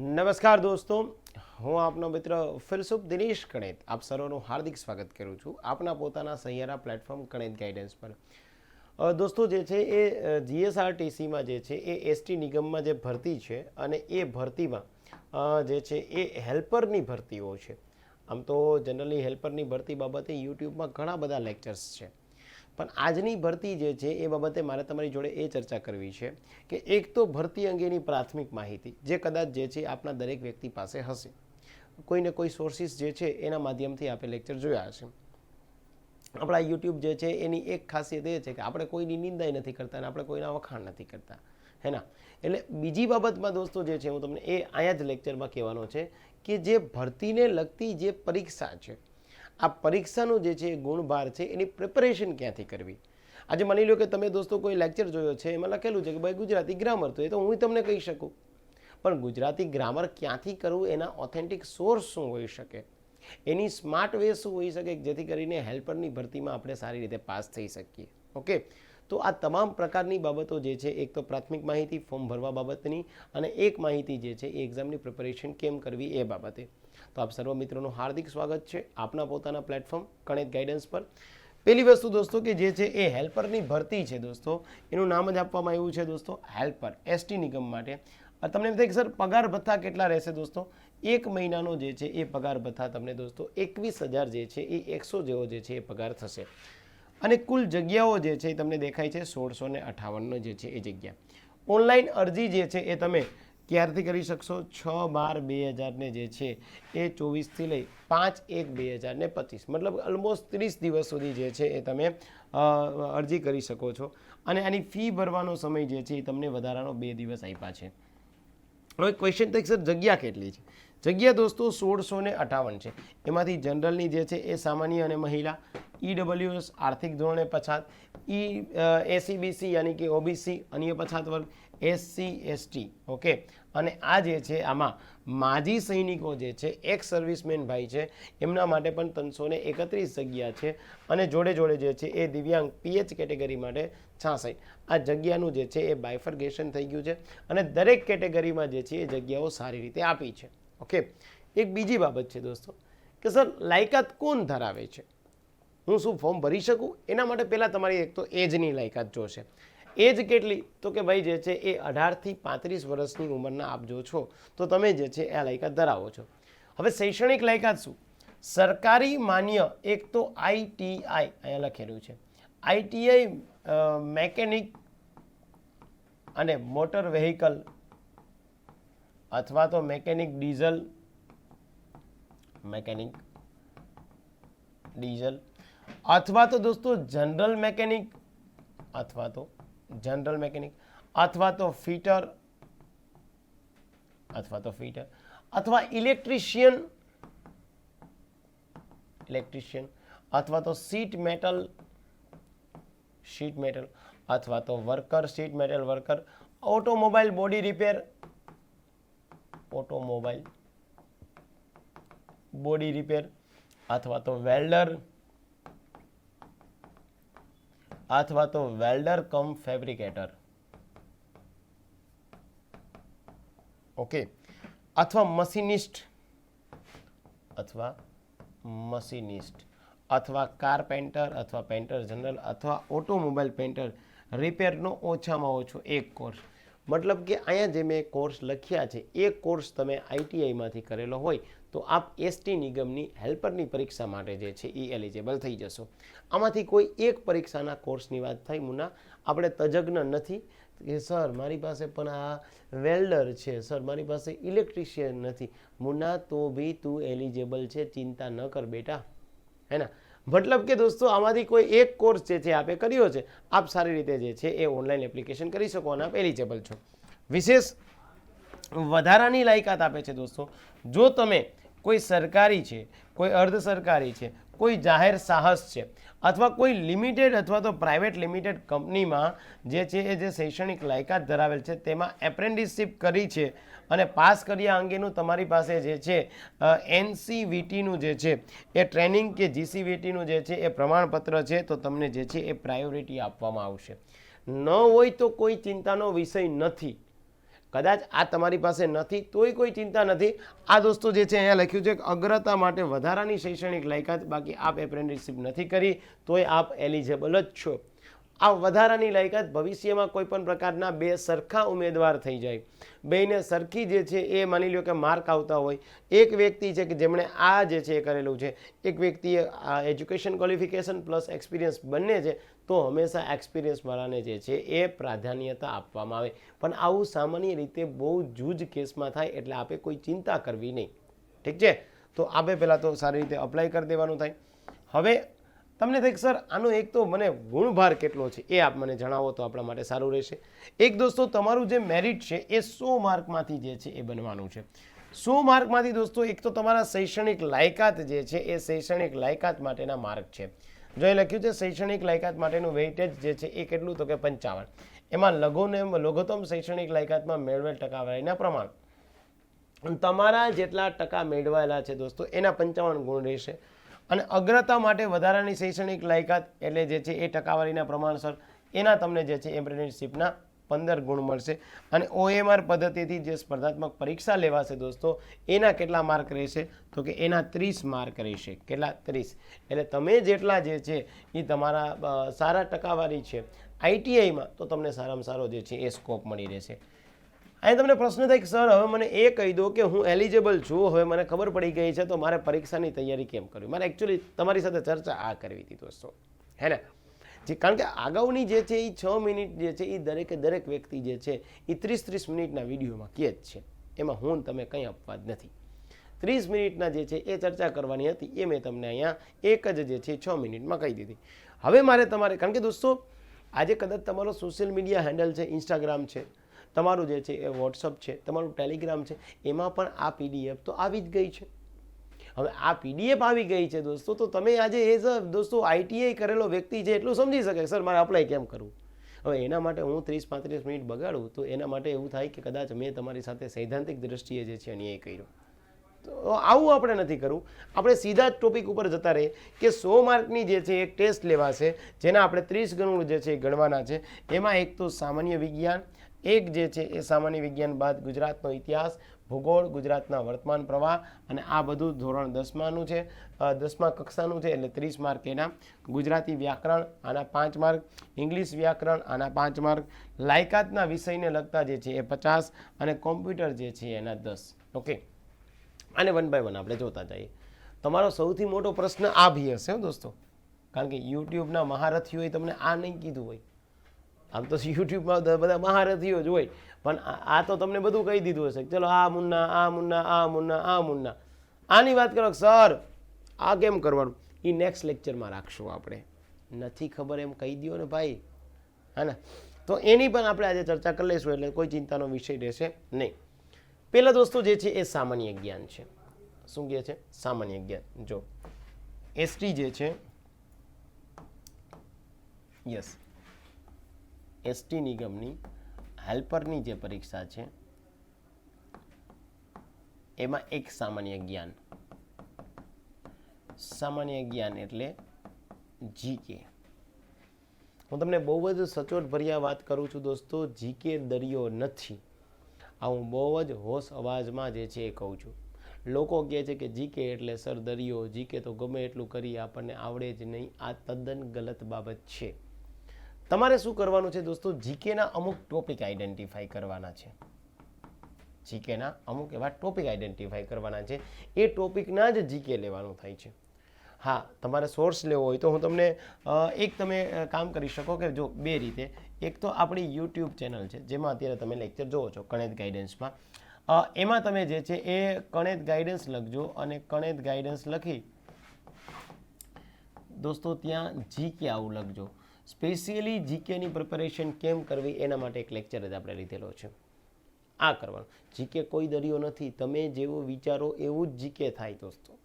નમસ્કાર દોસ્તો, હું આપનો મિત્ર ફિલસુફ દિનેશ કણેત આપ સર્વનું હાર્દિક સ્વાગત કરું છું આપના પોતાના સહિયારા પ્લેટફોર્મ કણેત ગાઈડન્સ પર. દોસ્તો જે છે એ જીએસઆરટીસીમાં જે છે એ એસટી નિગમમાં જે ભરતી છે અને એ ભરતીમાં જે છે એ હેલ્પરની ભરતીઓ છે. આમ તો જનરલી હેલ્પરની ભરતી બાબતે યુટ્યુબમાં ઘણા બધા લેક્ચર્સ છે. પણ આજની ભરતી જે છે એ બાબતે મારે તમારી જોડે એ ચર્ચા કરવી છે કે એક તો ભરતી અંગેની પ્રાથમિક માહિતી, જે કદાચ જે છે આપણા દરેક વ્યક્તિ પાસે હશે. કોઈને કોઈ સોર્સિસ જે છે એના માધ્યમથી આપણે લેક્ચર જોયા હશે. આપણા યુટ્યુબ જે છે એની એક ખાસિયત એ છે કે આપણે કોઈની નિંદાઈ નથી કરતા અને આપણે કોઈના વખાણ નથી કરતા. હેના એટલે બીજી બાબતમાં દોસ્તો જે છે હું તમને એ અહીંયા જ લેક્ચરમાં કહેવાનો છે કે જે ભરતીને લગતી જે પરીક્ષા છે આ પરીક્ષાનું જે છે ગુણભાર છે, એની પ્રિપરેશન ક્યાંથી કરવી? આજે માની લો કે તમે દોસ્તો કોઈ લેક્ચર જોયો છે, એમાં લખેલું છે કે ભાઈ ગુજરાતી ગ્રામર તો એ તો હું તમને કહી શકું. પણ ગુજરાતી ગ્રામર ક્યાંથી કરવું? એના ઓથેન્ટિક સોર્સ શું હોઈ શકે? એની સ્માર્ટ વે શું હોઈ શકે? જેથી કરીને હેલ્પરની ભરતીમાં આપણે સારી રીતે પાસ થઈ શકીએ. ઓકે તો આ તમામ પ્રકારની બાબતો જે છે, એક તો પ્રાથમિક માહિતી ફોર્મ ભરવા બાબતની અને એક માહિતી જે છે એ એક્ઝામની પ્રિપેરેશન કેમ કરવી એ બાબતે. તો આપ સર્વ મિત્રોનું હાર્દિક સ્વાગત છે આપના પોતાના પ્લેટફોર્મ કણેત ગાઈડન્સ પર. પહેલી વસ્તુ દોસ્તો કે જે છે એ હેલ્પરની ભરતી છે દોસ્તો. એનું નામ જ આપવામાં આવ્યું છે દોસ્તો હેલ્પર એસટી નિગમ માટે. તમને એમ થાય કે, સર, પગાર ભથ્થા કેટલા રહેશે દોસ્તો? એક મહિનાનો જે છે એ પગાર ભથ્થા તમને દોસ્તો એકવીસ હજાર જે છે એ એકસો જેવો જે છે એ પગાર થશે. અને કુલ જગ્યાઓ જે છે એ તમને દેખાય છે સોળસો ને અઠાવનનો જે છે એ જગ્યા. ઓનલાઈન અરજી જે છે એ તમે ક્યારથી કરી શકશો? છ બાર બે હજારને જે છે એ ચોવીસથી લઈ પાંચ એક બે હજારને પચીસ. મતલબ ઓલમોસ્ટ ત્રીસ દિવસ સુધી જે છે એ તમે અરજી કરી શકો છો. અને આની ફી ભરવાનો સમય જે છે એ તમને વધારાનો બે દિવસ આપ્યા છે. હવે ક્વેશ્ચન થાય સર જગ્યા કેટલી છે? જગ્યા દોસ્તો સોળસો ને અઠાવન છે. એમાંથી જનરલની જે છે એ સામાન્ય અને મહિલા ઈડબ્લ્યુએસ આર્થિક ધોરણે પછાત ઈ એસીબીસી યાની કે ઓબીસી અન્ય પછાત વર્ગ એસસી એસટી ઓકે અને આ જે છે, આમાં માજી સૈનિકો જે છે એક્સ સર્વિસમેન ભાઈ છે, એમના માટે પણ ત્રણસો ને એકત્રીસ જગ્યા છે અને જોડે જોડે જે છે, એ દિવ્યાંગ પીએચ કેટેગરી માટે છાસઠ આ જગ્યાનું જે છે, એ બાયફર્ગેશન થઈ ગયું છે અને દરેક કેટેગરીમાં જે છે, એ જગ્યાઓ સારી રીતે આપી છે. ઓકે? એક બીજી બાબત છે દોસ્તો, કે સર, લાયકાત કોણ ધરાવે છે? હું શું ફોર્મ ભરી શકું? એના માટે પહેલાં તમારી એક તો એજની લાયકાત જોશે. એજ કેટલી? તો કે ભાઈ જે છે એ અઢારથી પાંત્રીસ વર્ષની ઉંમરના આપ જો છો, તો તમે જે છે એ લાયકાત ધરાવો છો. હવે શૈક્ષણિક લાયકાત શું? સરકારી માન્ય એક તો આઈટીઆઈ અહીંયા લખેલું છે. આઈટીઆઈ મેકેનિક અને મોટર વેહિકલ અથવા તો મેકેનિક ડીઝલ મેકેનિક ડીઝલ અથવા તો દોસ્તો જનરલ મેકેનિક અથવા તો જનરલ મેકેનિક અથવા તો ફિટર અથવા તો ફિટર અથવા ઇલેક્ટ્રિશિયન ઇલેક્ટ્રિશિયન અથવા તો સીટ મેટલ શીટ મેટલ અથવા તો worker sheet metal worker automobile body repair automobile body repair અથવા તો વેલ્ડર અથવા તો વેલ્ડર કમ ફેબ્રિકેટર. ઓકે. અથવા મશીનિસ્ટ. અથવા મશીનિસ્ટ. અથવા કારપેન્ટર, અથવા પેન્ટર જનરલ, અથવા ઓટોમોબાઈલ પેન્ટર રિપેરનો ઓછામાં ઓછો એક કોર્સ. મતલબ કે અહીંયા જે મેં કોર્સ લખ્યા છે, એ કોર્સ તમે આઈટીઆઈમાંથી કરેલો હોય તો આપ એસટી નિગમની હેલ્પરની પરીક્ષા માટે જે છે એ એલિજેબલ થઈ જશો. આમાંથી કોઈ એક પરીક્ષાના કોર્સની વાત થઈ મુના, આપણે તજજ્ઞ નથી કે સર મારી પાસે પણ આ વેલ્ડર છે સર મારી પાસે ઇલેક્ટ્રિશિયન નથી. મુના, તો બી તું એલિજેબલ છે, ચિંતા ન કર બેટા. હે ને મતલબ કે દોસ્તો, આમાંથી કોઈ એક કોર્સ જે છે આપે કર્યો છે, આપ સારી રીતે જે છે એ ઓનલાઈન એપ્લિકેશન કરી શકો અને આપ એલિજેબલ છો. વિશેષ વધારાની લાયકાત આપે છે દોસ્તો. જો તમે કોઈ સરકારી છે, કોઈ અર્ધ સરકારી છે, કોઈ જાહેર સાહસ છે, અથવા કોઈ લિમિટેડ અથવા તો પ્રાઇવેટ લિમિટેડ કંપનીમાં જે છે એ જે શૈક્ષણિક લાયકાત ધરાવેલ છે, તેમાં એપ્રેન્ટિસશીપ કરી છે અને પાસ કર્યા અંગેનું તમારી પાસે જે છે એનસીવીટીનું જે છે, એ ટ્રેનિંગ કે જીસીવીટીનું જે છે એ પ્રમાણપત્ર છે, તો તમને જે છે એ પ્રાયોરિટી આપવામાં આવશે. ન હોય તો કોઈ ચિંતાનો વિષય નથી. કદાચ આ તમારી પાસે નથી, તોય કોઈ ચિંતા નથી. આ દોસ્તો જે છે, અહીંયા લખ્યું છે કે અગ્રતા માટે વધારાની શૈક્ષણિક લાયકાત બાકી આપ એપ્રેન્ટિસશીપ નથી કરી, તોય આપ એલિજેબલ જ છો. આ વધારાની લાયકાત ભવિષ્યમાં કોઈ પણ પ્રકારના બે સરખા ઉમેદવાર થઈ જાય. બેને સરખી જે છે એ માની લો કે માર્ક આવતા હોય. એક વ્યક્તિ છે કે જેમણે આ જે છે એ કરેલું છે. એક વ્યક્તિએ આ એજ્યુકેશન ક્વોલિફિકેશન પ્લસ એક્સપિરિયન્સ બંને છે, તો હંમેશા એક્સપિરિયન્સવાળાને જે છે એ પ્રાધાન્યતા આપવામાં આવે. પણ આવું સામાન્ય રીતે બહુ જૂજ કેસમાં થાય એટલે આપે કોઈ ચિંતા કરવી નહીં. ઠીક છે? તો આપે પહેલાં તો સારી રીતે અપ્લાય કરી દેવાનું થાય. હવે તમને થાય સર, આનો એક તો મને ગુણભાર કેટલો છે? એ આપ મને જણાવો તો આપણા માટે સારું રહેશે. એક દોસ્તો, તમારું જે મેરિટ છે, એ સો માર્કમાંથી જે છે, એ બનવાનું છે. સો માર્કમાંથી દોસ્તો, એક તો તમારા શૈક્ષણિક લાયકાત જે છે, એ શૈક્ષણિક લાયકાત માટેના માર્ક છે. જો એ લખ્યું છે, શૈક્ષણિક લાયકાત માટેનું વેઇટેજ જે છે, એ કેટલું? તો કે પંચાવન. એમાં લઘુને લઘુત્તમ શૈક્ષણિક લાયકાતમાં મેળવેલ ટકાવારીના પ્રમાણ. તમારા જેટલા ટકા મેળવાયેલા છે દોસ્તો, એના પંચાવન ગુણ રહેશે. અને અગ્રતા માટે વધારાની શૈક્ષણિક લાયકાત એટલે જે છે એ ટકાવારીના પ્રમાણસર, એના તમને જે છે એપ્રેન્ટિસશીપના પંદર ગુણ મળશે. અને ઓએમઆર પદ્ધતિથી જે સ્પર્ધાત્મક પરીક્ષા લેવાશે દોસ્તો, એના કેટલા માર્ક રહેશે? તો કે એના ત્રીસ માર્ક રહેશે. કેટલા? ત્રીસ. એટલે તમે જેટલા જે છે એ તમારા સારા ટકાવારી છે આઈટીઆઈમાં તો તમને સારામાં સારો જે છે એ સ્કોપ મળી રહેશે. અહીં તમને પ્રશ્ન થાય કે, સર, હવે મને એ કહી દો કે હું એલિજેબલ છું. હવે મને ખબર પડી ગઈ છે, તો મારે પરીક્ષાની તૈયારી કેમ કરવી? મારે એકચ્યુઅલી તમારી સાથે ચર્ચા આ કરવી હતી, દોસ્તો. હે ને? જે કારણ કે અગાઉની જે છે એ છ મિનિટ જે છે એ દરેકે દરેક વ્યક્તિ જે છે એ ત્રીસ ત્રીસ મિનિટના વિડીયોમાં કહે જ છે. એમાં હું તમે કંઈ અપવાદ નથી. ત્રીસ મિનિટના જે છે, એ ચર્ચા કરવાની હતી. એ મેં તમને અહીંયા એક જ જે છે, છ મિનિટમાં કહી દીધી. હવે મારે તમારે, કારણ કે દોસ્તો, આજે કદાચ તમારો સોશિયલ મીડિયા હેન્ડલ છે ઇન્સ્ટાગ્રામ છે તમારું જે છે એ વોટ્સઅપ છે, તમારું ટેલિગ્રામ છે, એમાં પણ આ પીડીએફ તો આવી જ ગઈ છે. હવે આ પીડીએફ આવી ગઈ છે દોસ્તો, તો તમે આજે એઝ અ દોસ્તો આઈટીઆઈ કરેલો વ્યક્તિ છે એટલું સમજી શકે સર, મારે અપ્લાય કેમ કરવું? હવે એના માટે હું ત્રીસ પાંત્રીસ મિનિટ બગાડું, તો એના માટે એવું થાય કે કદાચ મેં તમારી સાથે સૈદ્ધાંતિક દ્રષ્ટિએ જે છે અન્યાય કર્યો. તો આવું આપણે નથી કરવું. આપણે સીધા જ ટોપિક ઉપર જતા રહીએ કે સો માર્કની જે છે એક ટેસ્ટ લેવાશે, જેના આપણે ત્રીસ ગણું જે છે ગણવાના છે. એમાં એક તો સામાન્ય વિજ્ઞાન એક જે છે એ સામાન્ય વિજ્ઞાન બાદ ગુજરાતનો ઇતિહાસ, ભૂગોળ, ગુજરાતના વર્તમાન પ્રવાહ અને આ બધું ધોરણ દસમાનું છે. દસમા કક્ષાનું છે એટલે ત્રીસ માર્ક એના. ગુજરાતી વ્યાકરણ, આના પાંચ માર્ક. ઇંગ્લિશ વ્યાકરણ, આના પાંચ માર્ક. લાયકાતના વિષયને લગતા જે છે એ પચાસ અને કોમ્પ્યુટર જે છે એના દસ. ઓકે? અને વન બાય વન આપણે જોતા જઈએ. તમારો સૌથી મોટો પ્રશ્ન આ બી હશે દોસ્તો. કારણ કે યુટ્યુબના મહારથીઓએ તમને આ નહીં કીધું હોય. આમ તો યુટ્યુબમાં બધા મહારથીઓ જ હોય. પણ આ તો તમને બધું કહી દીધું હશે ચલો આ મુન્ના આ મુન્ના આ મુન્ના આ મુન્ના. આની વાત કરો સર, આ કેમ કરવાનું? એ નેક્સ્ટ લેક્ચરમાં રાખશું આપણે. નથી ખબર એમ કહી દો ને ભાઈ. હા ને? તો એની પણ આપણે આજે ચર્ચા કરી લઈશું એટલે કોઈ ચિંતાનો વિષય રહેશે નહીં. પહેલાં દોસ્તો જે છે એ સામાન્ય જ્ઞાન છે. શું કહે છે? સામાન્ય જ્ઞાન. જો. એસટી જે છે. યસ એસટી નિગમની હેલ્પરની જે પરીક્ષા છે, એમાં એક સામાન્ય જ્ઞાન. સામાન્ય જ્ઞાન એટલે જીકે હું તમને બહુ જ સચોટ ભર્યા વાત કરું છું દોસ્તો જીકે દરિયો નથી. આ હું બહુ જ હોશ અવાજમાં જે છે એ કહું છું. લોકો કહે છે કે જીકે એટલે સર દરિયો જીકે તો ગમે એટલું કરી આપણને આવડે જ નહીં. આ તદ્દન ગલત બાબત છે. તમારે શું કરવાનું છે દોસ્તો? જીકેના અમુક ટોપિક આઈડેન્ટિફાઈ કરવાના છે. જીકેના અમુક એવા ટોપિક આઈડેન્ટિફાઈ કરવાના છે. એ ટોપિકના જ જીકે લેવાનું થાય છે. હા, તમારે સોર્સ લેવો હોય તો હું તમને એક તમે કામ કરી શકો કે જો બે રીતે. એક તો આપણી યુટ્યુબ ચેનલ છે, જેમાં અત્યારે તમે લેક્ચર જોવો છો કણેત ગાઈડન્સમાં એમાં તમે જે છે એ કણેત ગાઈડન્સ લખજો અને કણેત ગાઈડન્સ લખી દોસ્તો ત્યાં જીકે આવું લખજો. સ્પેશિયલી જીકેની પ્રિપેરેશન કેમ કરવી એના માટે એક લેક્ચર જ આપણે લીધેલો છે. આ કરવાનું. જીકે કોઈ દરિયો નથી. તમે જેવો વિચારો એવું જ જીકે થાય દોસ્તો.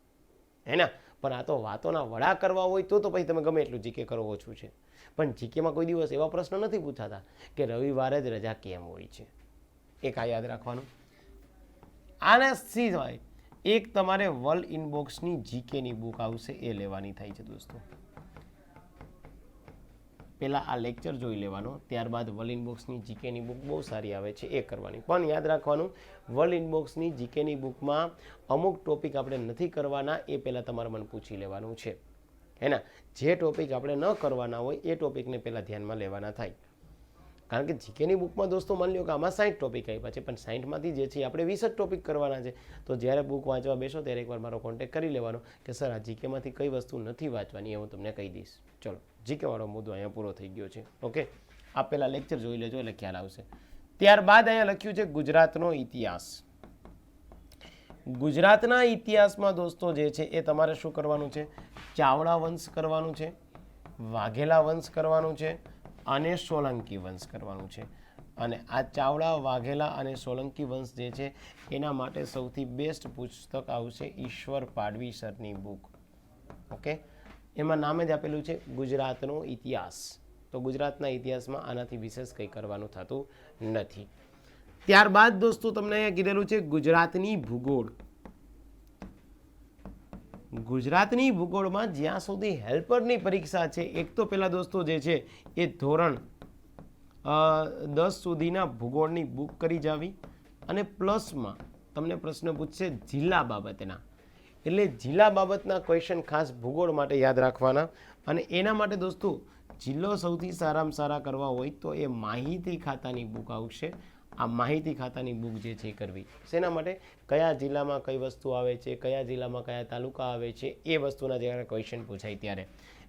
હે ને પણ આ તો વાતોના વડા કરવા હોય તો તો પછી તમે ગમે એટલું જીકે કરો ઓછું છે. પણ જીકેમાં કોઈ દિવસ એવા પ્રશ્ન નથી પૂછાતા કે રવિવારે જ રજા કેમ હોય છે? એક આ યાદ રાખવાનું. આના સિવાય એક તમારે વર્લ્ડ ઇનબોક્સની જીકેની બુક આવશે એ લેવાની થાય છે દોસ્તો. પહેલાં આ લેક્ચર જોઈ લેવાનો, ત્યારબાદ વર્લ્ડ ઇનબોક્સની જીકેની બુક બહુ સારી આવે છે, એ કરવાની. પણ યાદ રાખવાનું વર્લ્ડ ઇનબોક્સની જીકેની બુકમાં અમુક ટોપિક આપણે નથી કરવાના, એ પહેલાં તમારે મને પૂછી લેવાનું છે. હેના જે ટોપિક આપણે ન કરવાના હોય, એ ટોપિકને પહેલાં ધ્યાનમાં લેવાના થાય. કારણ કે જીકેની બુકમાં દોસ્તો માની લો કે આમાં સાઠ ટોપિક આપ્યા છે, પણ સાઠમાંથી જે છે આપણે વીસ જ ટોપિક કરવાના છે. તો જ્યારે બુક વાંચવા બેસો ત્યારે એકવાર મારો કોન્ટેક્ટ કરી લેવાનો કે સર, આ જીકેમાંથી કઈ વસ્તુ નથી વાંચવાની એ હું તમને કહી દઈશ. ચલો, જીકેવાળો મુદ્દો અહીંયા પૂરો થઈ ગયો છે. ઓકે? આ પહેલાં લેક્ચર જોઈ લેજો, એટલે ખ્યાલ આવશે. ત્યારબાદ અહીંયા લખ્યું છે ગુજરાતનો ઇતિહાસ. ગુજરાતના ઇતિહાસમાં દોસ્તો જે છે એ તમારે શું કરવાનું છે? ચાવડા વંશ કરવાનું છે, વાઘેલા વંશ કરવાનું છે અને સોલંકી વંશ કરવાનું છે. અને આ ચાવડા, વાઘેલા અને સોલંકી વંશ જે છે, એના માટે સૌથી બેસ્ટ પુસ્તક આવશે ઈશ્વર પાડવી સરની બુક ઓકે એમાં નામે જ આપેલું છે ગુજરાતનો ઇતિહાસ. તો ગુજરાતના ઇતિહાસમાં આનાથી વિશેષ કંઈ કરવાનું થતું નથી. ત્યારબાદ દોસ્તો તમને કીધેલું છે ગુજરાતની ભૂગોળ. ગુજરાતની ભૂગોળમાં જ્યાં સુધી હેલ્પરની પરીક્ષા છે, એક તો પહેલાં દોસ્તો જે છે, એ ધોરણ દસ સુધીના ભૂગોળની બુક કરી જાવી અને પ્લસમાં તમને પ્રશ્ન પૂછશે જિલ્લા બાબતના. એટલે જિલ્લા બાબતના ક્વેશ્ચન ખાસ ભૂગોળ માટે યાદ રાખવાના. અને એના માટે દોસ્તો, જિલ્લો સૌથી સારામાં સારા કરવા હોય તો એ માહિતી ખાતાની બુક આવશે. આ માહિતી ખાતાની બુક જે છે એ કરવી. શેના માટે? કયા જિલ્લામાં કઈ વસ્તુ આવે છે, કયા જિલ્લામાં કયા તાલુકા આવે છે, એ વસ્તુના જ્યારે ક્વેશ્ચન પૂછાય ત્યારે.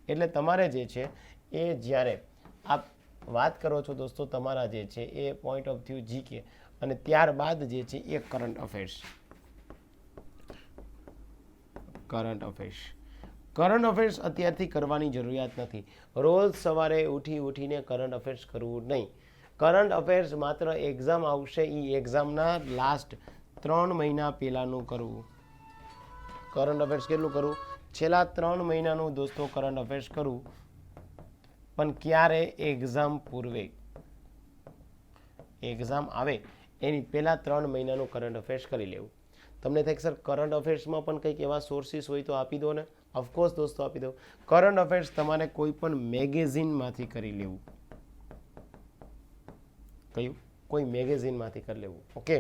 એટલે તમારે જે છે એ જ્યારે આપ વાત કરો છો દોસ્તો, તમારા જે છે એ પોઈન્ટ ઓફ વ્યૂ જીકે અને ત્યારબાદ જે છે એ current affairs current affairs current affairs અત્યારથી કરવાની જરૂરિયાત નથી. રોજ સવારે ઉઠી ઉઠીને કરંટ અફેર્સ કરવું નહીં. કરંટ અફેર્સ માત્ર એક્ઝામ આવશે એ એક્ઝામના લાસ્ટ ત્રણ મહિના પહેલાંનું કરવું. કરંટ અફેર્સ કેટલું કરવું? છેલ્લા ત્રણ મહિનાનું દોસ્તો કરંટ અફેર્સ કરવું પણ ક્યારે એક્ઝામ પૂર્વે? એક્ઝામ આવે, એની પહેલાં ત્રણ મહિનાનું કરંટ અફેર્સ કરી લેવું. તમને થાય સર, કરંટ અફેર્સમાં પણ કંઈક એવા સોર્સિસ હોય તો આપી દો ને. ઓફકોર્સ દોસ્તો, આપી દો કરંટ અફેર્સ તમારે કોઈ પણ મેગેઝિનમાંથી કરી લેવું. કયું? કોઈ મેગેઝિનમાંથી કરી લેવું. ઓકે?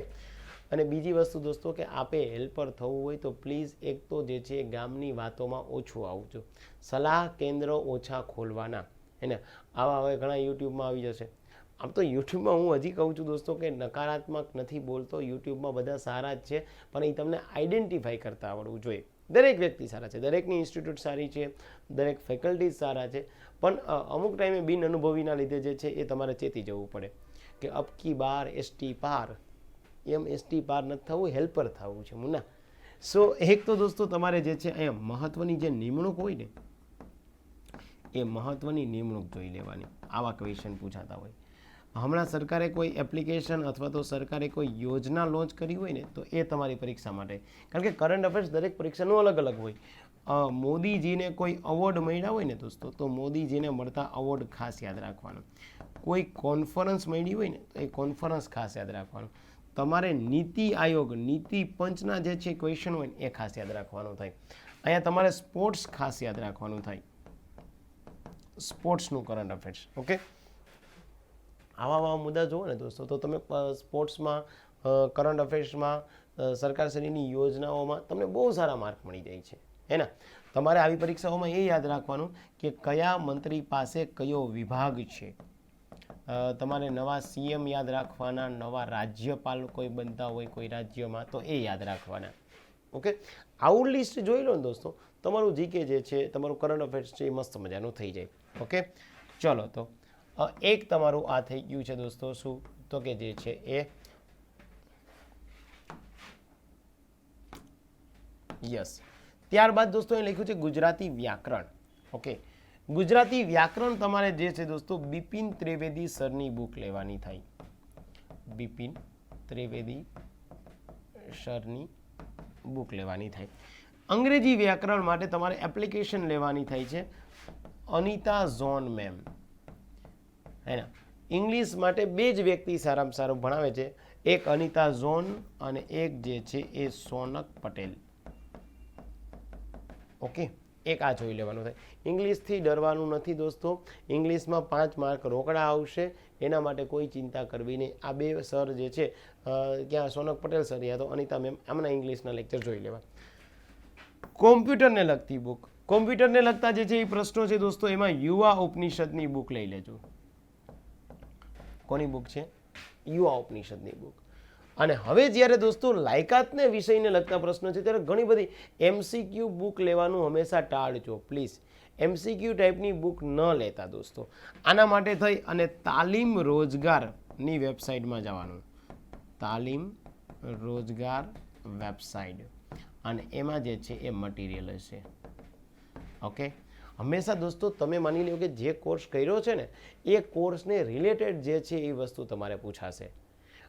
અને બીજી વસ્તુ દોસ્તો કે આપે હેલ્પર થવું હોય તો પ્લીઝ એક તો જે છે ગામની વાતોમાં ઓછું આવજો. સલાહ કેન્દ્ર ઓછા ખોલવાના. એને આવા હવે ઘણા યુટ્યુબમાં આવી જશે. આમ તો યુટ્યુબમાં હું હજી કહું છું દોસ્તો કે નકારાત્મક નથી બોલતો. યુટ્યુબમાં બધા સારા જ છે, પણ એ તમને આઈડેન્ટિફાઈ કરતા આવડવું જોઈએ. દરેક વ્યક્તિ સારા છે. દરેકની ઇન્સ્ટિટ્યૂટ સારી છે. દરેક ફેકલ્ટીઝ સારા છે. પણ અમુક ટાઈમે બિન અનુભવીના લીધે જે છે એ તમારે ચેતી જવું પડે. કે અબકી બાર એસટી પાર. એમ એસટી પાર નથી થવું, હેલ્પર થવું છે મુના સો એક તો દોસ્તો તમારે જે છે અહીંયા મહત્વની જે નિમણૂક હોય ને, એ મહત્વની નિમણૂક જોઈ લેવાની. આવા ક્વેશ્ચન પૂછાતા હોય. હમણાં સરકારે કોઈ એપ્લિકેશન અથવા તો સરકારે કોઈ યોજના લોન્ચ કરી હોય ને, તો એ તમારી પરીક્ષા માટે. કારણ કે કરંટ અફેર્સ દરેક પરીક્ષાનું અલગ અલગ હોય. મોદીજીને કોઈ અવોર્ડ મળ્યા હોય ને દોસ્તો, તો મોદીજીને મળતા અવોર્ડ ખાસ યાદ રાખવાનો. કોઈ કોન્ફરન્સ મળી હોય ને, તો એ કોન્ફરન્સ ખાસ યાદ રાખવાનું. તમારે નીતિ આયોગ, નીતિ પંચના જે છે ક્વેશ્ચન હોય ને, એ ખાસ યાદ રાખવાનું થાય. અહીંયા તમારે સ્પોર્ટ્સ ખાસ યાદ રાખવાનું થાય. સ્પોર્ટ્સનું કરંટ અફેર્સ ઓકે આવા આવા મુદ્દા જુઓ ને દોસ્તો, તો તમે સ્પોર્ટ્સમાં કરંટ અફેર્સમાં સરકારશ્રીની યોજનાઓમાં તમને બહુ સારા માર્ક મળી જાય છે. હે ને? તમારે આવી પરીક્ષાઓમાં એ યાદ રાખવાનું કે કયા મંત્રી પાસે કયો વિભાગ છે. તમારે નવા સીએમ યાદ રાખવાના, નવા રાજ્યપાલ કોઈ બનતા હોય કોઈ રાજ્યમાં, તો એ યાદ રાખવાના. ઓકે? આવું લિસ્ટ જોઈ લો ને દોસ્તો. તમારું જીકે જે છે, તમારું કરંટ અફેર્સ છે, એ મસ્ત મજાનું થઈ જાય. ઓકે? ચલો તો એક તમારું આ થઈ ગયું છે દોસ્તો. શું? તો કે જે છે એ યસ. ત્યારબાદ દોસ્તો અહીં લખ્યું છે ગુજરાતી વ્યાકરણ. ઓકે. ગુજરાતી વ્યાકરણ તમારે જે છે દોસ્તો બિપિન ત્રિવેદી સરની બુક લેવાની થાય. બિપિન ત્રિવેદી સરની બુક લેવાની થાય. અંગ્રેજી વ્યાકરણ માટે તમારે એપ્લિકેશન લેવાની થાય છે અનિતા ઝોન મેમ. હે ને ઇંગ્લિશ માટે બે જ વ્યક્તિ સારામાં સારું ભણાવે છે. એક અનિતા ઝોન અને એક જે છે એ સોનક પટેલ. ઓકે, એક આ જોઈ લેવાનું થાય. ઇંગ્લિશથી ડરવાનું નથી દોસ્તો. ઇંગ્લિશમાં પાંચ માર્ક રોકડા આવશે, એના માટે કોઈ ચિંતા કરવી નહીં. આ બે સર જે છે ક્યાં સોનક પટેલ સર યા તો અનિતા મેમ, આમના ઇંગ્લિશના લેક્ચર જોઈ લેવા. કોમ્પ્યુટરને લગતી બુક. કોમ્પ્યુટરને લગતા જે છે એ પ્રશ્નો છે દોસ્તો, એમાં યુવા ઉપનિષદની બુક લઈ લેજો. કોની બુક છે? યુવા ઉપનિષદની બુક. અને હવે જ્યારે દોસ્તો લાયકાતને વિષયને લગતા પ્રશ્નો છે, ત્યારે ઘણી બધી એમસીક્યુ બુક લેવાનું હંમેશા ટાળજો પ્લીઝ એમસીક્યુ ટાઈપની બુક ન લેતા દોસ્તો. આના માટે થઈ અને તાલીમ રોજગારની વેબસાઇટમાં જવાનું. તાલીમ રોજગાર વેબસાઇટ. અને એમાં જે છે એ મટીરિયલ હશે. ઓકે હંમેશા દોસ્તો તમે માની લો કે જે કોર્સ કર્યો છે ને, એ કોર્સને રિલેટેડ જે છે એ વસ્તુ તમારે પૂછાશે.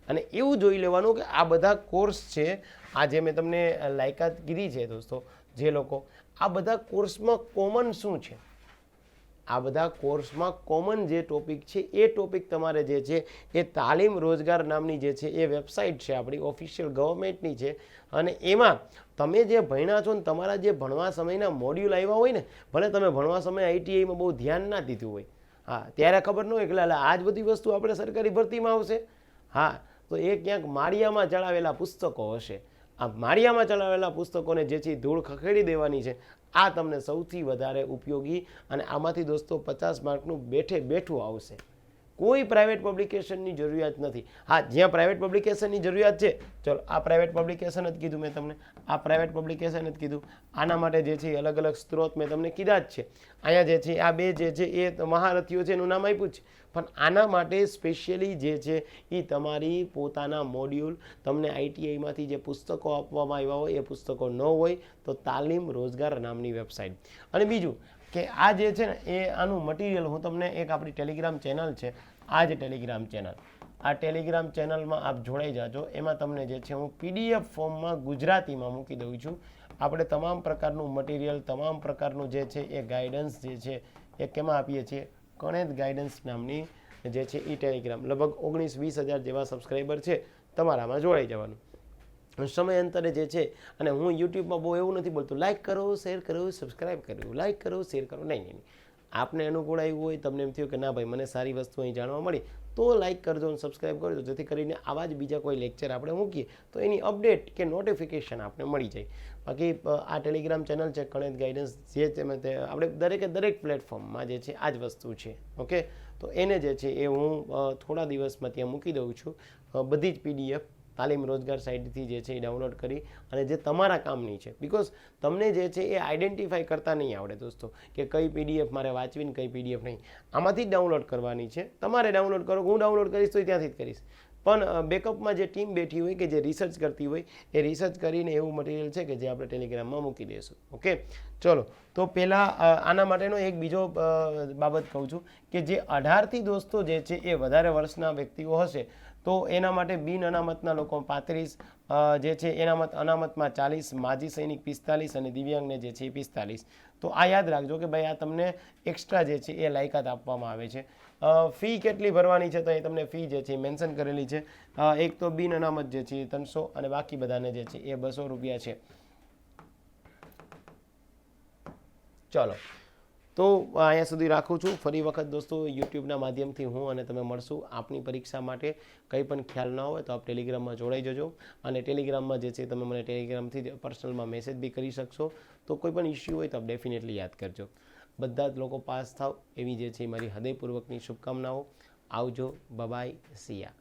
અને એવું જોઈ લેવાનું કે આ બધા કોર્સ છે, આ જે મેં તમને લાયકાત કીધી છે દોસ્તો, જે લોકો, આ બધા કોર્સમાં કોમન શું છે? આ બધા કોર્સમાં કોમન જે ટોપિક છે, એ ટોપિક તમારે જે છે, એ તાલીમ રોજગાર નામની જે છે, એ વેબસાઇટ છે આપણી ઓફિશિયલ ગવર્મેન્ટની છે. અને એમાં તમે જે ભણ્યા છો ને તમારા જે ભણવા સમયના મોડ્યુલ આવ્યા હોય ને, ભલે તમે ભણવા સમયે આઈટીઆઈમાં બહુ ધ્યાન ના દીધું હોય. હા, ત્યારે ખબર ન હોય કે આ જ બધી વસ્તુ આપણે સરકારી ભરતીમાં આવશે. હા તો એ ક્યાંક માળિયામાં ચડાવેલા પુસ્તકો હશે. આ માળિયામાં ચડાવેલા પુસ્તકોને જેથી ધૂળ ખખેડી દેવાની છે, આ તમને સૌથી વધારે ઉપયોગી અને આમાંથી દોસ્તો પચાસ માર્કનું બેઠે બેઠું આવશે. કોઈ પ્રાઇવેટ પબ્લિકેશનની જરૂરિયાત નથી. હા, જ્યાં પ્રાઇવેટ પબ્લિકેશનની જરૂરિયાત છે, ચલો, આ પ્રાઇવેટ પબ્લિકેશન જ કીધું મેં તમને. આ પ્રાઇવેટ પબ્લિકેશન જ કીધું. આના માટે જે છે અલગ અલગ સ્ત્રોત મેં તમને કીધા જ છે. અહીંયા જે છે, આ બે જે છે એ મહારથીઓ છે, એનું નામ આપ્યું છે. પણ આના માટે સ્પેશિયલી જે છે એ તમારી પોતાના મોડ્યુલ તમને આઈટીઆઈમાંથી જે પુસ્તકો આપવામાં આવ્યા હોય, એ પુસ્તકો ન હોય તો તાલીમ રોજગાર નામની વેબસાઇટ અને બીજું કે આ જે છે ને, એ આનું મટીરિયલ હું તમને એક આપણી ટેલિગ્રામ ચેનલ છે, આ જ ટેલિગ્રામ ચેનલ આ ટેલિગ્રામ ચેનલમાં આપ જોડાઈ જાજો. એમાં તમને જે છે, હું પીડીએફ ફોર્મમાં ગુજરાતીમાં મૂકી દઉં છું. આપણે તમામ પ્રકારનું મટીરિયલ તમામ પ્રકારનું જે છે, એ ગાઈડન્સ જે છે, એ કેમાં આપીએ છીએ? કણેદ ગાઈડન્સ નામની જે છે એ ટેલિગ્રામ લગભગ ઓગણીસ વીસ હજાર જેવા સબસ્ક્રાઈબર છે. તમારામાં જોડાઈ જવાનું. સમયાંતરે જે છે, અને હું યુટ્યુબમાં બહુ એવું નથી બોલતો. લાઇક કરો શેર કરો સબસ્ક્રાઇબ કરો લાઇક કરો શેર કરો. નહીં નહીં. આપને અનુકૂળ આવ્યું હોય, તમને એમ થયું કે ના ભાઈ, મને સારી વસ્તુ અહીં જાણવા મળી, તો લાઇક કરજો અને સબસ્ક્રાઈબ કરજો, જેથી કરીને આવા જ બીજા કોઈ લેક્ચર આપણે મૂકીએ, તો એની અપડેટ કે નોટિફિકેશન આપણે મળી જાય. બાકી આ ટેલિગ્રામ ચેનલ છે કણેદ ગાઈડન્સ જે તે આપણે દરેકે દરેક પ્લેટફોર્મમાં જે છે, આ જ વસ્તુ છે. ઓકે તો એને જે છે, એ હું થોડા દિવસમાં ત્યાં મૂકી દઉં છું. બધી જ પીડીએફ તાલીમ રોજગાર સાઇટથી જે છે એ ડાઉનલોડ કરી અને જે તમારા કામની છે. બિકોઝ તમને જે છે એ આઈડેન્ટિફાઈ કરતા નહીં આવડે દોસ્તો, કે કઈ પીડીએફ મારે વાંચવી ને કઈ પીડીએફ નહીં. આમાંથી જ ડાઉનલોડ કરવાની છે. તમારે ડાઉનલોડ કરો, હું ડાઉનલોડ કરીશ તો ત્યાંથી જ કરીશ. પણ બેકઅપમાં જે ટીમ બેઠી હોય કે જે રિસર્ચ કરતી હોય, એ રિસર્ચ કરીને એવું મટીરિયલ છે કે જે આપણે ટેલિગ્રામમાં મૂકી દઈશું. ઓકે ચલો, તો પહેલાં આના માટેનો એક બીજો બાબત કહું છું કે જે અઢારથી દોસ્તો જે છે એ વધારે વર્ષના વ્યક્તિઓ હશે તો એના માટે બિન અનામતના લોકો પાંત્રીસ જે છે એનામત અનામતમાં ચાલીસ, માજી સૈનિક પિસ્તાલીસ અને દિવ્યાંગને જે છે એ પિસ્તાલીસ. તો આ યાદ રાખજો કે ભાઈ આ તમને એક્સ્ટ્રા જે છે એ લાયકાત આપવામાં આવે છે. ફી કેટલી ભરવાની છે તો એ તમને ફી જે છે મેન્શન કરેલી છે. એક તો બિન અનામત જે છે એ ત્રણસો અને બાકી બધાને જે છે એ બસો રૂપિયા છે. ચલો. તો અહીંયા સુધી રાખું છું. ફરી વખત દોસ્તો, યુટ્યુબના માધ્યમથી હું અને તમે મળશું આપની પરીક્ષા માટે. કંઈ પણ ખ્યાલ ના હોય તો આપ ટેલિગ્રામમાં જોડાઈ જજો અને ટેલિગ્રામમાં જે છે તમે મને ટેલિગ્રામથી જ પર્સનલમાં મેસેજ બી કરી શકશો. તો કોઈ પણ ઇસ્યુ હોય તો આપ ડેફિનેટલી યાદ કરજો. બધા જ લોકો પાસ થાવ એવી જે છે મારી હૃદયપૂર્વકની શુભકામનાઓ. આવજો. બબાય સિયા